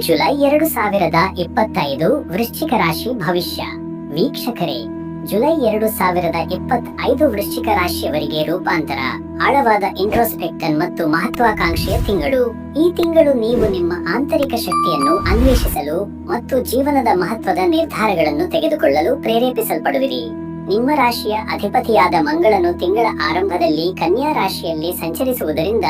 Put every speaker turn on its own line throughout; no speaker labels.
July ಎರಡು ಸಾವಿರದ ಇಪ್ಪತ್ತೈದು ವೃಶ್ಚಿಕ ರಾಶಿ ಭವಿಷ್ಯ. ವೀಕ್ಷಕರೇ, ಜುಲೈ ಎರಡು ಸಾವಿರದ ಇಪ್ಪತ್ತೈದು ವೃಶ್ಚಿಕ ರಾಶಿಯವರಿಗೆ ರೂಪಾಂತರ, ಆಳವಾದ ಇಂಟ್ರೋಸ್ಪೆಕ್ಟನ್ ಮತ್ತು ಮಹತ್ವಾಕಾಂಕ್ಷೆಯ ತಿಂಗಳು. ಈ ತಿಂಗಳು ನೀವು ನಿಮ್ಮ ಆಂತರಿಕ ಶಕ್ತಿಯನ್ನು ಅನ್ವೇಷಿಸಲು ಮತ್ತು ಜೀವನದ ಮಹತ್ವದ ನಿರ್ಧಾರಗಳನ್ನು ತೆಗೆದುಕೊಳ್ಳಲು ಪ್ರೇರೇಪಿಸಲ್ಪಡುವಿರಿ. ನಿಮ್ಮ ರಾಶಿಯ ಅಧಿಪತಿಯಾದ ಮಂಗಳನು ತಿಂಗಳ ಆರಂಭದಲ್ಲಿ ಕನ್ಯಾ ರಾಶಿಯಲ್ಲಿ ಸಂಚರಿಸುವುದರಿಂದ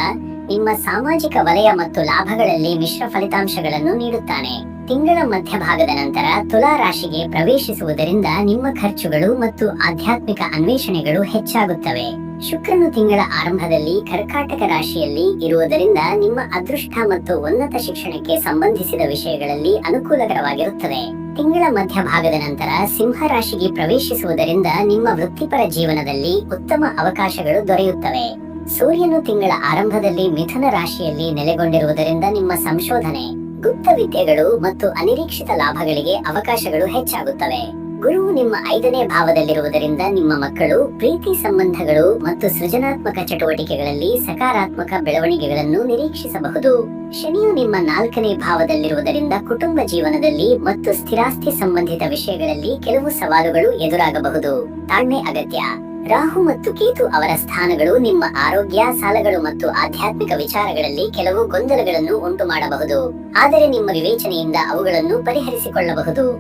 ನಿಮ್ಮ ಸಾಮಾಜಿಕ ವಲಯ ಮತ್ತು ಲಾಭಗಳಲ್ಲಿ ಮಿಶ್ರ ಫಲಿತಾಂಶಗಳನ್ನು ನೀಡುತ್ತಾನೆ. ತಿಂಗಳ ಮಧ್ಯಭಾಗದ ನಂತರ ತುಲಾ ರಾಶಿಗೆ ಪ್ರವೇಶಿಸುವುದರಿಂದ ನಿಮ್ಮ ಖರ್ಚುಗಳು ಮತ್ತು ಆಧ್ಯಾತ್ಮಿಕ ಅನ್ವೇಷಣೆಗಳು ಹೆಚ್ಚಾಗುತ್ತವೆ. ಶುಕ್ರನು ತಿಂಗಳ ಆರಂಭದಲ್ಲಿ ಕರ್ಕಾಟಕ ರಾಶಿಯಲ್ಲಿ ಇರುವುದರಿಂದ ನಿಮ್ಮ ಅದೃಷ್ಟ ಮತ್ತು ಉನ್ನತ ಶಿಕ್ಷಣಕ್ಕೆ ಸಂಬಂಧಿಸಿದ ವಿಷಯಗಳಲ್ಲಿ ಅನುಕೂಲಕರವಾಗಿರುತ್ತದೆ. ತಿಂಗಳ ಮಧ್ಯಭಾಗದ ನಂತರ ಸಿಂಹ ರಾಶಿಗೆ ಪ್ರವೇಶಿಸುವುದರಿಂದ ನಿಮ್ಮ ವೃತ್ತಿಪರ ಜೀವನದಲ್ಲಿ ಉತ್ತಮ ಅವಕಾಶಗಳು ದೊರೆಯುತ್ತವೆ. ಸೂರ್ಯನು ತಿಂಗಳ ಆರಂಭದಲ್ಲಿ ಮಿಥುನ ರಾಶಿಯಲ್ಲಿ ನೆಲೆಗೊಂಡಿರುವುದರಿಂದ ನಿಮ್ಮ ಸಂಶೋಧನೆ, ಗುಪ್ತ ವಿದ್ಯೆಗಳು ಮತ್ತು ಅನಿರೀಕ್ಷಿತ ಲಾಭಗಳಿಗೆ ಅವಕಾಶಗಳು ಹೆಚ್ಚಾಗುತ್ತವೆ. ಗುರುವು ನಿಮ್ಮ ಐದನೇ ಭಾವದಲ್ಲಿರುವುದರಿಂದ ನಿಮ್ಮ ಮಕ್ಕಳು ಪ್ರೀತಿ ಸಂಬಂಧಗಳು ಮತ್ತು ಸೃಜನಾತ್ಮಕ ಚಟುವಟಿಕೆಗಳಲ್ಲಿ ಸಕಾರಾತ್ಮಕ ಬೆಳವಣಿಗೆಗಳನ್ನು ನಿರೀಕ್ಷಿಸಬಹುದು. ಶನಿಯು ನಿಮ್ಮ ನಾಲ್ಕನೇ ಭಾವದಲ್ಲಿರುವುದರಿಂದ ಕುಟುಂಬ ಜೀವನದಲ್ಲಿ ಮತ್ತು ಸ್ಥಿರಾಸ್ತಿ ಸಂಬಂಧಿತ ವಿಷಯಗಳಲ್ಲಿ ಕೆಲವು ಸವಾಲುಗಳು ಎದುರಾಗಬಹುದು. ತಾಳ್ಮೆ ಅಗತ್ಯ. ರಾಹು ಮತ್ತು ಕೇತು ಅವರ ಸ್ಥಾನಗಳು ನಿಮ್ಮ ಆರೋಗ್ಯ, ಸಾಲಗಳು ಮತ್ತು ಆಧ್ಯಾತ್ಮಿಕ ವಿಚಾರಗಳಲ್ಲಿ ಕೆಲವು ಗೊಂದಲಗಳನ್ನು ಉಂಟು ಮಾಡಬಹುದು ಆದರೆ ನಿಮ್ಮ ವಿವೇಚನೆಯಿಂದ ಅವುಗಳನ್ನು ಪರಿಹರಿಸಿಕೊಳ್ಳಬಹುದು.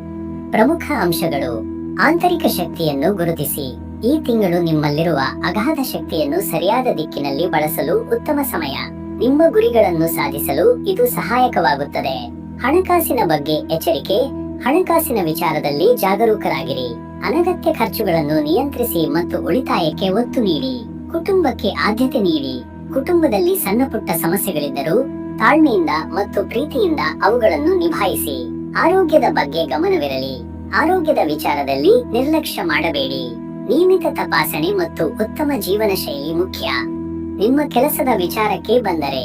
ಪ್ರಮುಖ ಅಂಶಗಳು. ಆಂತರಿಕ ಶಕ್ತಿಯನ್ನು ಗುರುತಿಸಿ. ಈ ತಿಂಗಳು ನಿಮ್ಮಲ್ಲಿರುವ ಅಗಾಧ ಶಕ್ತಿಯನ್ನು ಸರಿಯಾದ ದಿಕ್ಕಿನಲ್ಲಿ ಬಳಸಲು ಉತ್ತಮ ಸಮಯ. ನಿಮ್ಮ ಗುರಿಗಳನ್ನು ಸಾಧಿಸಲು ಇದು ಸಹಾಯಕವಾಗುತ್ತದೆ. ಹಣಕಾಸಿನ ಬಗ್ಗೆ ಎಚ್ಚರಿಕೆ. ಹಣಕಾಸಿನ ವಿಚಾರದಲ್ಲಿ ಜಾಗರೂಕರಾಗಿರಿ. ಅನಗತ್ಯ ಖರ್ಚುಗಳನ್ನು ನಿಯಂತ್ರಿಸಿ ಮತ್ತು ಉಳಿತಾಯಕ್ಕೆ ಒತ್ತು ನೀಡಿ, ಕುಟುಂಬಕ್ಕೆ ಆದ್ಯತೆ ನೀಡಿ, ಕುಟುಂಬದಲ್ಲಿ ಸಣ್ಣ ಪುಟ್ಟ ಸಮಸ್ಯೆಗಳಿದ್ದರೂ ತಾಳ್ಮೆಯಿಂದ ಮತ್ತು ಪ್ರೀತಿಯಿಂದ ಅವುಗಳನ್ನು ನಿಭಾಯಿಸಿ, ಆರೋಗ್ಯದ ಬಗ್ಗೆ ಗಮನವಿರಲಿ, ಆರೋಗ್ಯದ ವಿಚಾರದಲ್ಲಿ ನಿರ್ಲಕ್ಷ್ಯ ಮಾಡಬೇಡಿ. ನಿಯಮಿತ ತಪಾಸಣೆ ಮತ್ತು ಉತ್ತಮ ಜೀವನ ಶೈಲಿ ಮುಖ್ಯ. ನಿಮ್ಮ ಕೆಲಸದ ವಿಚಾರಕ್ಕೆ ಬಂದರೆ,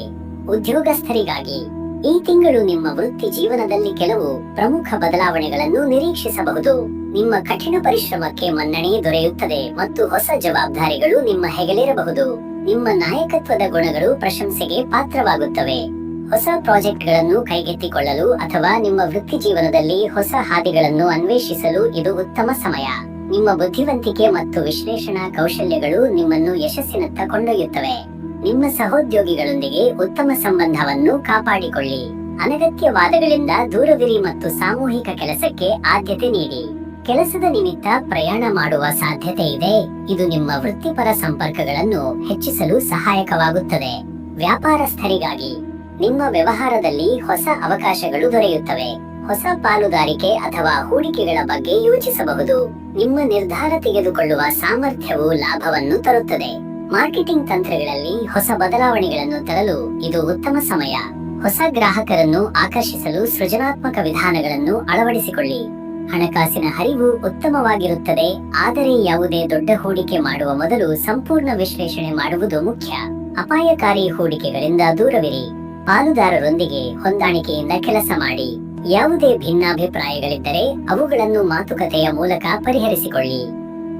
ಉದ್ಯೋಗಸ್ಥರಿಗಾಗಿ ಈ ತಿಂಗಳು ನಿಮ್ಮ ವೃತ್ತಿ ಜೀವನದಲ್ಲಿ ಕೆಲವು ಪ್ರಮುಖ ಬದಲಾವಣೆಗಳನ್ನು ನಿರೀಕ್ಷಿಸಬಹುದು. ನಿಮ್ಮ ಕಠಿಣ ಪರಿಶ್ರಮಕ್ಕೆ ಮನ್ನಣೆ ದೊರೆಯುತ್ತದೆ ಮತ್ತು ಹೊಸ ಜವಾಬ್ದಾರಿಗಳು ನಿಮ್ಮ ಹೆಗಲಿರಬಹುದು. ನಿಮ್ಮ ನಾಯಕತ್ವದ ಗುಣಗಳು ಪ್ರಶಂಸೆಗೆ ಪಾತ್ರವಾಗುತ್ತವೆ. ಹೊಸ ಪ್ರಾಜೆಕ್ಟ್ಗಳನ್ನು ಕೈಗೆತ್ತಿಕೊಳ್ಳಲು ಅಥವಾ ನಿಮ್ಮ ವೃತ್ತಿ ಜೀವನದಲ್ಲಿ ಹೊಸ ಹಾದಿಗಳನ್ನು ಅನ್ವೇಷಿಸಲು ಇದು ಉತ್ತಮ ಸಮಯ. ನಿಮ್ಮ ಬುದ್ಧಿವಂತಿಕೆ ಮತ್ತು ವಿಶ್ಲೇಷಣಾ ಕೌಶಲ್ಯಗಳು ನಿಮ್ಮನ್ನು ಯಶಸ್ಸಿನತ್ತ ಕೊಂಡೊಯ್ಯುತ್ತವೆ. ನಿಮ್ಮ ಸಹೋದ್ಯೋಗಿಗಳೊಂದಿಗೆ ಉತ್ತಮ ಸಂಬಂಧವನ್ನು ಕಾಪಾಡಿಕೊಳ್ಳಿ. ಅನಗತ್ಯ ವಾದಗಳಿಂದ ದೂರವಿರಿ ಮತ್ತು ಸಾಮೂಹಿಕ ಕೆಲಸಕ್ಕೆ ಆದ್ಯತೆ ನೀಡಿ. ಕೆಲಸದ ನಿಮಿತ್ತ ಪ್ರಯಾಣ ಮಾಡುವ ಸಾಧ್ಯತೆ ಇದೆ. ಇದು ನಿಮ್ಮ ವೃತ್ತಿಪರ ಸಂಪರ್ಕಗಳನ್ನು ಹೆಚ್ಚಿಸಲು ಸಹಾಯಕವಾಗುತ್ತದೆ. ವ್ಯಾಪಾರಸ್ಥರಿಗಾಗಿ ನಿಮ್ಮ ವ್ಯವಹಾರದಲ್ಲಿ ಹೊಸ ಅವಕಾಶಗಳು ದೊರೆಯುತ್ತವೆ. ಹೊಸ ಪಾಲುದಾರಿಕೆ ಅಥವಾ ಹೂಡಿಕೆಗಳ ಬಗ್ಗೆ ಯೋಚಿಸಬಹುದು. ನಿಮ್ಮ ನಿರ್ಧಾರ ತೆಗೆದುಕೊಳ್ಳುವ ಸಾಮರ್ಥ್ಯವು ಲಾಭವನ್ನು ತರುತ್ತದೆ. ಮಾರ್ಕೆಟಿಂಗ್ ತಂತ್ರಗಳಲ್ಲಿ ಹೊಸ ಬದಲಾವಣೆಗಳನ್ನು ತರಲು ಇದು ಉತ್ತಮ ಸಮಯ. ಹೊಸ ಗ್ರಾಹಕರನ್ನು ಆಕರ್ಷಿಸಲು ಸೃಜನಾತ್ಮಕ ವಿಧಾನಗಳನ್ನು ಅಳವಡಿಸಿಕೊಳ್ಳಿ. ಹಣಕಾಸಿನ ಹರಿವು ಉತ್ತಮವಾಗಿರುತ್ತದೆ, ಆದರೆ ಯಾವುದೇ ದೊಡ್ಡ ಹೂಡಿಕೆ ಮಾಡುವ ಮೊದಲು ಸಂಪೂರ್ಣ ವಿಶ್ಲೇಷಣೆ ಮಾಡುವುದು ಮುಖ್ಯ. ಅಪಾಯಕಾರಿ ಹೂಡಿಕೆಗಳಿಂದ ದೂರವಿರಿ. ಪಾಲುದಾರರೊಂದಿಗೆ ಹೊಂದಾಣಿಕೆಯಿಂದ ಕೆಲಸ ಮಾಡಿ. ಯಾವುದೇ ಭಿನ್ನಾಭಿಪ್ರಾಯಗಳಿದ್ದರೆ ಅವುಗಳನ್ನು ಮಾತುಕತೆಯ ಮೂಲಕ ಪರಿಹರಿಸಿಕೊಳ್ಳಿ.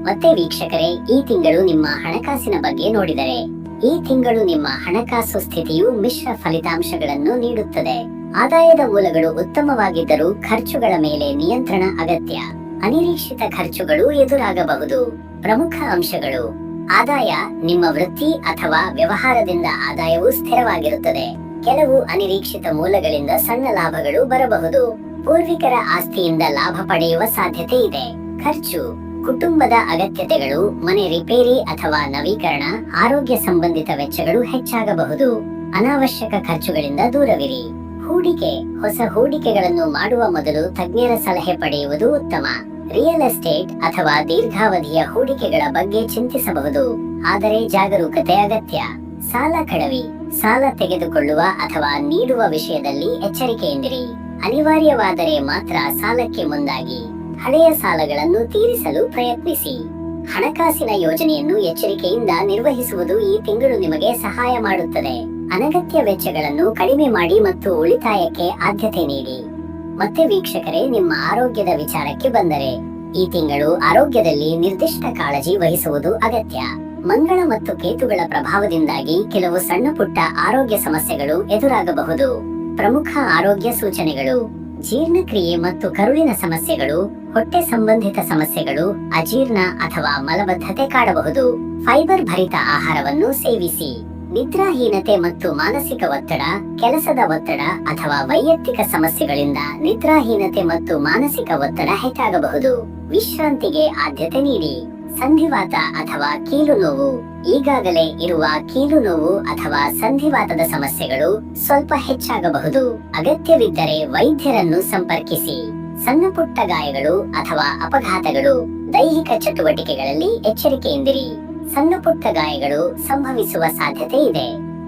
ಮತ್ತೆ ವೀಕ್ಷಕರೇ, ಈ ತಿಂಗಳು ನಿಮ್ಮ ಹಣಕಾಸಿನ ಬಗ್ಗೆ ನೋಡಿದರೆ. ಈ ತಿಂಗಳು ನಿಮ್ಮ ಹಣಕಾಸು ಸ್ಥಿತಿಯು ಮಿಶ್ರ ಫಲಿತಾಂಶಗಳನ್ನು ನೀಡುತ್ತದೆ. ಆದಾಯದ ಮೂಲಗಳು ಉತ್ತಮವಾಗಿದ್ದರೂ ಖರ್ಚುಗಳ ಮೇಲೆ ನಿಯಂತ್ರಣ ಅಗತ್ಯ. ಅನಿರೀಕ್ಷಿತ ಖರ್ಚುಗಳು ಎದುರಾಗಬಹುದು. ಪ್ರಮುಖ ಅಂಶಗಳು. ಆದಾಯ ನಿಮ್ಮ ವೃತ್ತಿ ಅಥವಾ ವ್ಯವಹಾರದಿಂದ ಆದಾಯವು ಸ್ಥಿರವಾಗಿರುತ್ತದೆ. ಕೆಲವು ಅನಿರೀಕ್ಷಿತ ಮೂಲಗಳಿಂದ ಸಣ್ಣ ಲಾಭಗಳು ಬರಬಹುದು. ಪೂರ್ವಿಕರ ಆಸ್ತಿಯಿಂದ ಲಾಭ ಪಡೆಯುವ ಸಾಧ್ಯತೆ ಇದೆ. ಖರ್ಚು. ಕುಟುಂಬದ ಅಗತ್ಯತೆಗಳು, ಮನೆ ರಿಪೇರಿ ಅಥವಾ ನವೀಕರಣ, ಆರೋಗ್ಯ ಸಂಬಂಧಿತ ವೆಚ್ಚಗಳು ಹೆಚ್ಚಾಗಬಹುದು. ಅನಾವಶ್ಯಕ ಖರ್ಚುಗಳಿಂದ ದೂರವಿರಿ. ಹೂಡಿಕೆ, ಹೊಸ ಹೂಡಿಕೆಗಳನ್ನು ಮಾಡುವ ಮೊದಲು ತಜ್ಞರ ಸಲಹೆ ಪಡೆಯುವುದು ಉತ್ತಮ. ರಿಯಲ್ ಎಸ್ಟೇಟ್ ಅಥವಾ ದೀರ್ಘಾವಧಿಯ ಹೂಡಿಕೆಗಳ ಬಗ್ಗೆ ಚಿಂತಿಸಬಹುದು. ಆದರೆ ಜಾಗರೂಕತೆ ಅಗತ್ಯ. ಸಾಲ ಕಡವಿ ಸಾಲ ತೆಗೆದುಕೊಳ್ಳುವ ಅಥವಾ ನೀಡುವ ವಿಷಯದಲ್ಲಿ ಎಚ್ಚರಿಕೆಯಿಂದಿರಿ. ಅನಿವಾರ್ಯವಾದರೆ ಮಾತ್ರ ಸಾಲಕ್ಕೆ ಮುಂದಾಗಿ. ಹಳೆಯ ಸಾಲಗಳನ್ನು ತೀರಿಸಲು ಪ್ರಯತ್ನಿಸಿ. ಹಣಕಾಸಿನ ಯೋಜನೆಯನ್ನು ಎಚ್ಚರಿಕೆಯಿಂದ ನಿರ್ವಹಿಸುವುದು ಈ ತಿಂಗಳು ನಿಮಗೆ ಸಹಾಯ ಮಾಡುತ್ತದೆ. ಅನಗತ್ಯ ವೆಚ್ಚಗಳನ್ನು ಕಡಿಮೆ ಮಾಡಿ ಮತ್ತು ಉಳಿತಾಯಕ್ಕೆ ಆದ್ಯತೆ ನೀಡಿ. ಮತ್ತೆ ವೀಕ್ಷಕರೇ, ನಿಮ್ಮ ಆರೋಗ್ಯದ ವಿಚಾರಕ್ಕೆ ಬಂದರೆ, ಈ ತಿಂಗಳು ಆರೋಗ್ಯದಲ್ಲಿ ನಿರ್ದಿಷ್ಟ ಕಾಳಜಿ ವಹಿಸುವುದು ಅಗತ್ಯ. ಮಂಗಳ ಮತ್ತು ಕೇತುಗಳ ಪ್ರಭಾವದಿಂದಾಗಿ ಕೆಲವು ಸಣ್ಣ ಪುಟ್ಟ ಆರೋಗ್ಯ ಸಮಸ್ಯೆಗಳು ಎದುರಾಗಬಹುದು. ಪ್ರಮುಖ ಆರೋಗ್ಯ ಸೂಚನೆಗಳು. ಜೀರ್ಣಕ್ರಿಯೆ ಮತ್ತು ಕರುಳಿನ ಸಮಸ್ಯೆಗಳು, ಹೊಟ್ಟೆ ಸಂಬಂಧಿತ ಸಮಸ್ಯೆಗಳು, ಅಜೀರ್ಣ ಅಥವಾ ಮಲಬದ್ಧತೆ ಕಾಡಬಹುದು. ಫೈಬರ್ ಭರಿತ ಆಹಾರವನ್ನು ಸೇವಿಸಿ. ನಿದ್ರಾಹೀನತೆ ಮತ್ತು ಮಾನಸಿಕ ಒತ್ತಡ, ಕೆಲಸದ ಒತ್ತಡ ಅಥವಾ ವೈಯಕ್ತಿಕ ಸಮಸ್ಯೆಗಳಿಂದ ನಿದ್ರಾಹೀನತೆ ಮತ್ತು ಮಾನಸಿಕ ಒತ್ತಡ ಹೆಚ್ಚಾಗಬಹುದು. ವಿಶ್ರಾಂತಿಗೆ ಆದ್ಯತೆ ನೀಡಿ. ಸಂಧಿವಾತ ಅಥವಾ ಕೀಲು ನೋವು, ಈಗಾಗಲೇ ಇರುವ ಕೀಲು ನೋವು ಅಥವಾ ಸಂಧಿವಾತದ ಸಮಸ್ಯೆಗಳು ಸ್ವಲ್ಪ ಹೆಚ್ಚಾಗಬಹುದು. ಅಗತ್ಯವಿದ್ದರೆ ವೈದ್ಯರನ್ನು ಸಂಪರ್ಕಿಸಿ. ಸಣ್ಣ ಪುಟ್ಟ ಗಾಯಗಳು ಅಥವಾ ಅಪಘಾತಗಳು, ದೈಹಿಕ ಚಟುವಟಿಕೆಗಳಲ್ಲಿ ಎಚ್ಚರಿಕೆಯಿಂದಿರಿ. ಸಣ್ಣ ಪುಟ್ಟ ಗಾಯಗಳು ಸಂಭವಿಸುವ ಸಾಧ್ಯತೆ ಇದೆ.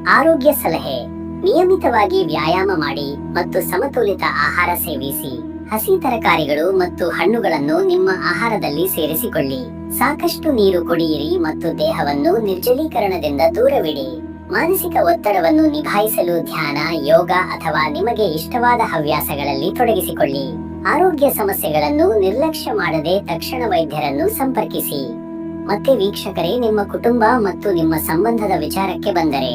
ಆರೋಗ್ಯ ಸಲಹೆ, ನಿಯಮಿತವಾಗಿ ವ್ಯಾಯಾಮ ಮಾಡಿ ಮತ್ತು ಸಮತೋಲಿತ ಆಹಾರ ಸೇವಿಸಿ. ಹಸಿ ತರಕಾರಿಗಳು ಮತ್ತು ಹಣ್ಣುಗಳನ್ನು ನಿಮ್ಮ ಆಹಾರದಲ್ಲಿ ಸೇರಿಸಿಕೊಳ್ಳಿ. ಸಾಕಷ್ಟು ನೀರು ಕುಡಿಯಿರಿ ಮತ್ತು ದೇಹವನ್ನು ನಿರ್ಜಲೀಕರಣದಿಂದ ದೂರವಿಡಿ. ಮಾನಸಿಕ ಒತ್ತಡವನ್ನು ನಿಭಾಯಿಸಲು ಧ್ಯಾನ, ಯೋಗ ಅಥವಾ ನಿಮಗೆ ಇಷ್ಟವಾದ ಹವ್ಯಾಸಗಳಲ್ಲಿ ತೊಡಗಿಸಿಕೊಳ್ಳಿ. ಆರೋಗ್ಯ ಸಮಸ್ಯೆಗಳನ್ನು ನಿರ್ಲಕ್ಷ್ಯ ಮಾಡದೆ ತಕ್ಷಣ ವೈದ್ಯರನ್ನು ಸಂಪರ್ಕಿಸಿ. ಮತ್ತೆ ವೀಕ್ಷಕರೇ, ನಿಮ್ಮ ಕುಟುಂಬ ಮತ್ತು ನಿಮ್ಮ ಸಂಬಂಧದ ವಿಚಾರಕ್ಕೆ ಬಂದರೆ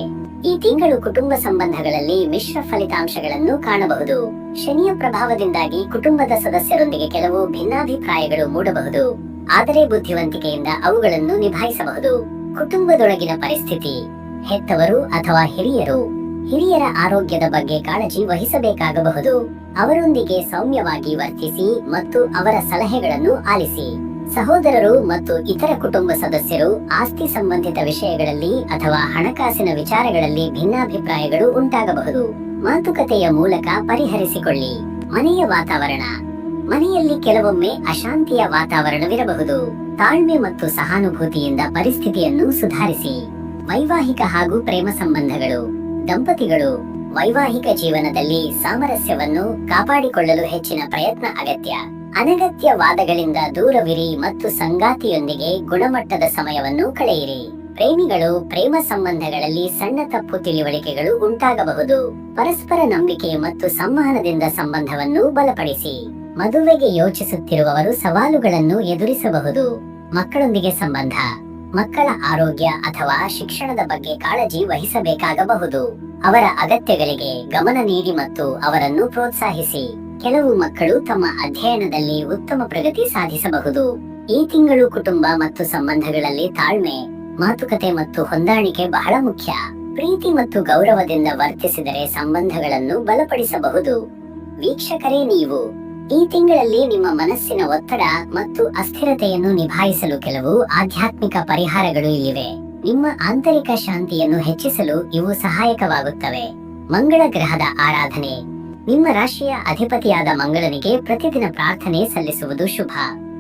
ಈ ತಿಂಗಳು ಕುಟುಂಬ ಸಂಬಂಧಗಳಲ್ಲಿ ಮಿಶ್ರ ಫಲಿತಾಂಶಗಳನ್ನು ಕಾಣಬಹುದು. ಶನಿಯ ಪ್ರಭಾವದಿಂದಾಗಿ ಕುಟುಂಬದ ಸದಸ್ಯರೊಂದಿಗೆ ಕೆಲವು ಭಿನ್ನಾಭಿಪ್ರಾಯಗಳು ಮೂಡಬಹುದು. ಆದರೆ ಬುದ್ಧಿವಂತಿಕೆಯಿಂದ ಅವುಗಳನ್ನು ನಿಭಾಯಿಸಬಹುದು. ಕುಟುಂಬದೊಳಗಿನ ಪರಿಸ್ಥಿತಿ, ಹೆತ್ತವರು ಅಥವಾ ಹಿರಿಯರು, ಹಿರಿಯರ ಆರೋಗ್ಯದ ಬಗ್ಗೆ ಕಾಳಜಿ ವಹಿಸಬೇಕಾಗಬಹುದು. ಅವರೊಂದಿಗೆ ಸೌಮ್ಯವಾಗಿ ವರ್ತಿಸಿ ಮತ್ತು ಅವರ ಸಲಹೆಗಳನ್ನು ಆಲಿಸಿ. ಸಹೋದರರು ಮತ್ತು ಇತರ ಕುಟುಂಬ ಸದಸ್ಯರು ಆಸ್ತಿ ಸಂಬಂಧಿತ ವಿಷಯಗಳಲ್ಲಿ ಅಥವಾ ಹಣಕಾಸಿನ ವಿಚಾರಗಳಲ್ಲಿ ಭಿನ್ನಾಭಿಪ್ರಾಯಗಳು ಉಂಟಾಗಬಹುದು. ಮಾತುಕತೆಯ ಮೂಲಕ ಪರಿಹರಿಸಿಕೊಳ್ಳಿ. ಮನೆಯ ವಾತಾವರಣ. ಮನೆಯಲ್ಲಿ ಕೆಲವೊಮ್ಮೆ ಅಶಾಂತಿಯ ವಾತಾವರಣವಿರಬಹುದು. ತಾಳ್ಮೆ ಮತ್ತು ಸಹಾನುಭೂತಿಯಿಂದ ಪರಿಸ್ಥಿತಿಯನ್ನು ಸುಧಾರಿಸಿ. ವೈವಾಹಿಕ ಹಾಗೂ ಪ್ರೇಮ ಸಂಬಂಧಗಳು. ದಂಪತಿಗಳು. ವೈವಾಹಿಕ ಜೀವನದಲ್ಲಿ ಸಾಮರಸ್ಯವನ್ನು ಕಾಪಾಡಿಕೊಳ್ಳಲು ಹೆಚ್ಚಿನ ಪ್ರಯತ್ನ ಅಗತ್ಯ. ಅನಗತ್ಯ ವಾದಗಳಿಂದ ದೂರವಿರಿ ಮತ್ತು ಸಂಗಾತಿಯೊಂದಿಗೆ ಗುಣಮಟ್ಟದ ಸಮಯವನ್ನು ಕಳೆಯಿರಿ. ಪ್ರೇಮಿಗಳು, ಪ್ರೇಮ ಸಂಬಂಧಗಳಲ್ಲಿ ಸಣ್ಣ ತಪ್ಪು ತಿಳಿವಳಿಕೆಗಳು ಉಂಟಾಗಬಹುದು. ಪರಸ್ಪರ ನಂಬಿಕೆ ಮತ್ತು ಸಂವಹನದಿಂದ ಸಂಬಂಧವನ್ನು ಬಲಪಡಿಸಿ. ಮದುವೆಗೆ ಯೋಚಿಸುತ್ತಿರುವವರು ಸವಾಲುಗಳನ್ನು ಎದುರಿಸಬಹುದು. ಮಕ್ಕಳೊಂದಿಗೆ ಸಂಬಂಧ, ಮಕ್ಕಳ ಆರೋಗ್ಯ ಅಥವಾ ಶಿಕ್ಷಣದ ಬಗ್ಗೆ ಕಾಳಜಿ ವಹಿಸಬೇಕಾಗಬಹುದು. ಅವರ ಅಗತ್ಯಗಳಿಗೆ ಗಮನ ನೀಡಿ ಮತ್ತು ಅವರನ್ನು ಪ್ರೋತ್ಸಾಹಿಸಿ. ಕೆಲವು ಮಕ್ಕಳು ತಮ್ಮ ಅಧ್ಯಯನದಲ್ಲಿ ಉತ್ತಮ ಪ್ರಗತಿ ಸಾಧಿಸಬಹುದು. ಈ ತಿಂಗಳು ಕುಟುಂಬ ಮತ್ತು ಸಂಬಂಧಗಳಲ್ಲಿ ತಾಳ್ಮೆ ಮಾತುಕತೆ ಮತ್ತು ಹೊಂದಾಣಿಕೆ ಬಹಳ ಮುಖ್ಯ. ಪ್ರೀತಿ ಮತ್ತು ಗೌರವದಿಂದ ವರ್ತಿಸಿದರೆ ಸಂಬಂಧಗಳನ್ನು ಬಲಪಡಿಸಬಹುದು. ವೀಕ್ಷಕರೇ, ನೀವು ಈ ತಿಂಗಳಲ್ಲಿ ನಿಮ್ಮ ಮನಸ್ಸಿನ ಒತ್ತಡ ಮತ್ತು ಅಸ್ಥಿರತೆಯನ್ನು ನಿಭಾಯಿಸಲು ಕೆಲವು ಆಧ್ಯಾತ್ಮಿಕ ಪರಿಹಾರಗಳು ಇಲ್ಲಿವೆ. ನಿಮ್ಮ ಆಂತರಿಕ ಶಾಂತಿಯನ್ನು ಹೆಚ್ಚಿಸಲು ಇವು ಸಹಾಯಕವಾಗುತ್ತವೆ. ಮಂಗಳ ಗ್ರಹದ ಆರಾಧನೆ. ನಿಮ್ಮ ರಾಶಿಯ ಅಧಿಪತಿಯಾದ ಮಂಗಳನಿಗೆ ಪ್ರತಿದಿನ ಪ್ರಾರ್ಥನೆ ಸಲ್ಲಿಸುವುದು ಶುಭ.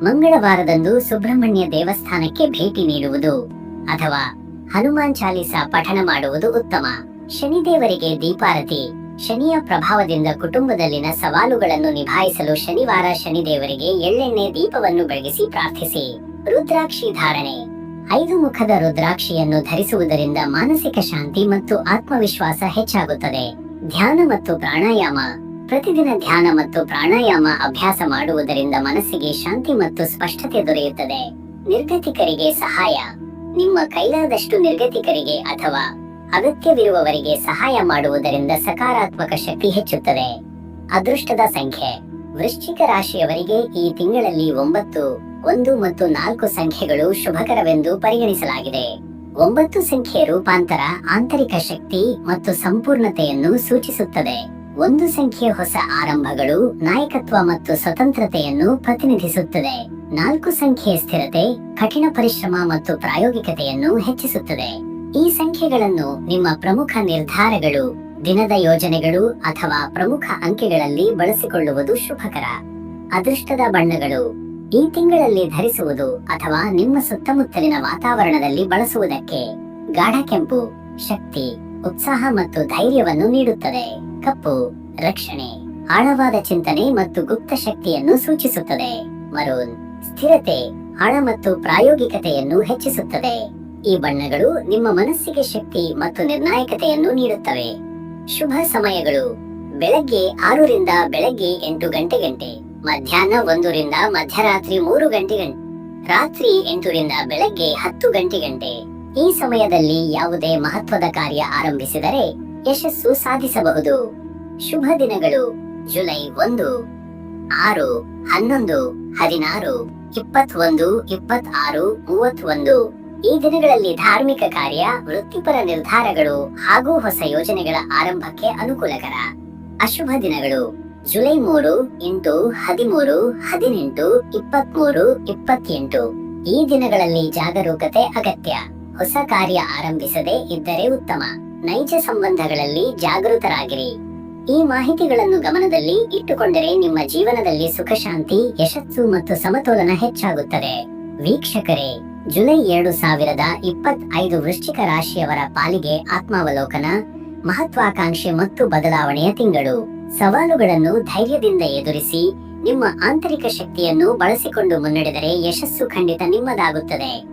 ಮಂಗಳವಾರದಂದು ಸುಬ್ರಹ್ಮಣ್ಯ ದೇವಸ್ಥಾನಕ್ಕೆ ಭೇಟಿ ನೀಡುವುದು. ಅಥವಾ ಹನುಮಾನ್ ಚಾಲೀಸ ಪಠಣ ಮಾಡುವುದು ಉತ್ತಮ. ಶನಿದೇವರಿಗೆ ದೀಪಾರತಿ, ಶನಿಯ ಪ್ರಭಾವದಿಂದ ಕುಟುಂಬದಲ್ಲಿನ ಸವಾಲುಗಳನ್ನು ನಿಭಾಯಿಸಲು ಶನಿವಾರ ಶನಿದೇವರಿಗೆ ಎಳ್ಳೆಣ್ಣೆ ದೀಪವನ್ನು ಬೆಳಗಿಸಿ ಪ್ರಾರ್ಥಿಸಿ. ರುದ್ರಾಕ್ಷಿ ಧಾರಣೆ. ಐದು ಮುಖದ ರುದ್ರಾಕ್ಷಿಯನ್ನು ಧರಿಸುವುದರಿಂದ ಮಾನಸಿಕ ಶಾಂತಿ ಮತ್ತು ಆತ್ಮವಿಶ್ವಾಸ ಹೆಚ್ಚಾಗುತ್ತದೆ. ಧ್ಯಾನ ಮತ್ತು ಪ್ರಾಣಾಯಾಮ. ಪ್ರತಿದಿನ ಧ್ಯಾನ ಮತ್ತು ಪ್ರಾಣಾಯಾಮ ಅಭ್ಯಾಸ ಮಾಡುವುದರಿಂದ ಮನಸ್ಸಿಗೆ ಶಾಂತಿ ಮತ್ತು ಸ್ಪಷ್ಟತೆ ದೊರೆಯುತ್ತದೆ. ನಿರ್ಗತಿಕರಿಗೆ ಸಹಾಯ. ನಿಮ್ಮ ಕೈಲಾದಷ್ಟು ನಿರ್ಗತಿಕರಿಗೆ ಅಥವಾ ಅಗತ್ಯವಿರುವವರಿಗೆ ಸಹಾಯ ಮಾಡುವುದರಿಂದ ಸಕಾರಾತ್ಮಕ ಶಕ್ತಿ ಹೆಚ್ಚುತ್ತದೆ. ಅದೃಷ್ಟದ ಸಂಖ್ಯೆ. ವೃಶ್ಚಿಕ ರಾಶಿಯವರಿಗೆ ಈ ತಿಂಗಳಲ್ಲಿ ಒಂಬತ್ತು, ಒಂದು ಮತ್ತು ನಾಲ್ಕು ಸಂಖ್ಯೆಗಳು ಶುಭಕರವೆಂದು ಪರಿಗಣಿಸಲಾಗಿದೆ. ಒಂಬತ್ತು ಸಂಖ್ಯೆ ರೂಪಾಂತರ ಆಂತರಿಕ ಶಕ್ತಿ ಮತ್ತು ಸಂಪೂರ್ಣತೆಯನ್ನು ಸೂಚಿಸುತ್ತದೆ. ಒಂದು ಸಂಖ್ಯೆ ಹೊಸ ಆರಂಭಗಳು ನಾಯಕತ್ವ ಮತ್ತು ಸ್ವತಂತ್ರತೆಯನ್ನು ಪ್ರತಿನಿಧಿಸುತ್ತದೆ. ನಾಲ್ಕು ಸಂಖ್ಯೆಯ ಸ್ಥಿರತೆ, ಕಠಿಣ ಪರಿಶ್ರಮ ಮತ್ತು ಪ್ರಾಯೋಗಿಕತೆಯನ್ನು ಹೆಚ್ಚಿಸುತ್ತದೆ. ಈ ಸಂಖ್ಯೆಗಳನ್ನು ನಿಮ್ಮ ಪ್ರಮುಖ ನಿರ್ಧಾರಗಳು, ದಿನದ ಯೋಜನೆಗಳು ಅಥವಾ ಪ್ರಮುಖ ಅಂಕೆಗಳಲ್ಲಿ ಬಳಸಿಕೊಳ್ಳುವುದು ಶುಭಕರ. ಅದೃಷ್ಟದ ಬಣ್ಣಗಳು, ಈ ತಿಂಗಳಲ್ಲಿ ಧರಿಸುವುದು ಅಥವಾ ನಿಮ್ಮ ಸುತ್ತಮುತ್ತಲಿನ ವಾತಾವರಣದಲ್ಲಿ ಬಳಸುವುದಕ್ಕೆ ಗಾಢ ಕೆಂಪು, ಶಕ್ತಿ, ಉತ್ಸಾಹ ಮತ್ತು ಧೈರ್ಯವನ್ನು ನೀಡುತ್ತದೆ. ಕಪ್ಪು, ರಕ್ಷಣೆ, ಆಳವಾದ ಚಿಂತನೆ ಮತ್ತು ಗುಪ್ತ ಶಕ್ತಿಯನ್ನು ಸೂಚಿಸುತ್ತದೆ. ಮರೂನ್ ಸ್ಥಿರತೆ, ಹಣ ಮತ್ತು ಪ್ರಾಯೋಗಿಕತೆಯನ್ನು ಹೆಚ್ಚಿಸುತ್ತದೆ ಈ ಬಣ್ಣಗಳು ನಿಮ್ಮ ಮನಸ್ಸಿಗೆ ಶಕ್ತಿ ಮತ್ತು ನಿರ್ಣಾಯಕತೆಯನ್ನು ನೀಡುತ್ತವೆ. ಶುಭ ಸಮಯಗಳು. ಬೆಳಗ್ಗೆ ಆರರಿಂದ ಬೆಳಗ್ಗೆ ಎಂಟು ಗಂಟೆ ಗಂಟೆ ಮಧ್ಯಾಹ್ನ ಒಂದರಿಂದ ಮಧ್ಯರಾತ್ರಿ ಮೂರು ಗಂಟೆ ಗಂಟೆ ರಾತ್ರಿ ಎಂಟರಿಂದ ಬೆಳಗ್ಗೆ ಹತ್ತು ಗಂಟೆ ಗಂಟೆ ಈ ಸಮಯದಲ್ಲಿ ಯಾವುದೇ ಮಹತ್ವದ ಕಾರ್ಯ ಆರಂಭಿಸಿದರೆ ಯಶಸ್ಸು ಸಾಧಿಸಬಹುದು. ಶುಭ ದಿನಗಳು. ಜುಲೈ ಒಂದು, ಆರು, ಹನ್ನೊಂದು, ಹದಿನಾರು ಇಪ್ಪತ್ತೊಂದು, ಇಪ್ಪತ್ತಾರು, ಮೂವತ್ತೊಂದು ಈ ದಿನಗಳಲ್ಲಿ ಧಾರ್ಮಿಕ ಕಾರ್ಯ, ವೃತ್ತಿಪರ ನಿರ್ಧಾರಗಳು ಹಾಗೂ ಹೊಸ ಯೋಜನೆಗಳ ಆರಂಭಕ್ಕೆ ಅನುಕೂಲಕರ. ಅಶುಭ ದಿನಗಳು. ಜುಲೈ ಮೂರು ಎಂಟು ಹದಿಮೂರು, ಹದಿನೆಂಟು, ಇಪ್ಪತ್ಮೂರು, ಇಪ್ಪತ್ತೆಂಟು ಈ ದಿನಗಳಲ್ಲಿ ಜಾಗರೂಕತೆ ಅಗತ್ಯ. ಹೊಸ ಕಾರ್ಯ ಆರಂಭಿಸದೇ ಇದ್ದರೆ ಉತ್ತಮ. ನೈಜ ಸಂಬಂಧಗಳಲ್ಲಿ ಜಾಗೃತರಾಗಿರಿ. ಈ ಮಾಹಿತಿಗಳನ್ನು ಗಮನದಲ್ಲಿ ಇಟ್ಟುಕೊಂಡರೆ ನಿಮ್ಮ ಜೀವನದಲ್ಲಿ ಸುಖ, ಶಾಂತಿ, ಯಶಸ್ಸು ಮತ್ತು ಸಮತೋಲನ ಹೆಚ್ಚಾಗುತ್ತದೆ. ವೀಕ್ಷಕರೇ, ಜುಲೈ ಎರಡು ಸಾವಿರದ ಇಪ್ಪತ್ತೈದು ವೃಶ್ಚಿಕ ರಾಶಿಯವರ ಪಾಲಿಗೆ ಆತ್ಮಾವಲೋಕನ, ಮಹತ್ವಾಕಾಂಕ್ಷೆ ಮತ್ತು ಬದಲಾವಣೆಯ ತಿಂಗಳು. ಸವಾಲುಗಳನ್ನು ಧೈರ್ಯದಿಂದ ಎದುರಿಸಿ, ನಿಮ್ಮ ಆಂತರಿಕ ಶಕ್ತಿಯನ್ನು ಬಳಸಿಕೊಂಡು ಮುನ್ನಡೆದರೆ ಯಶಸ್ಸು ಖಂಡಿತ ನಿಮ್ಮದಾಗುತ್ತದೆ.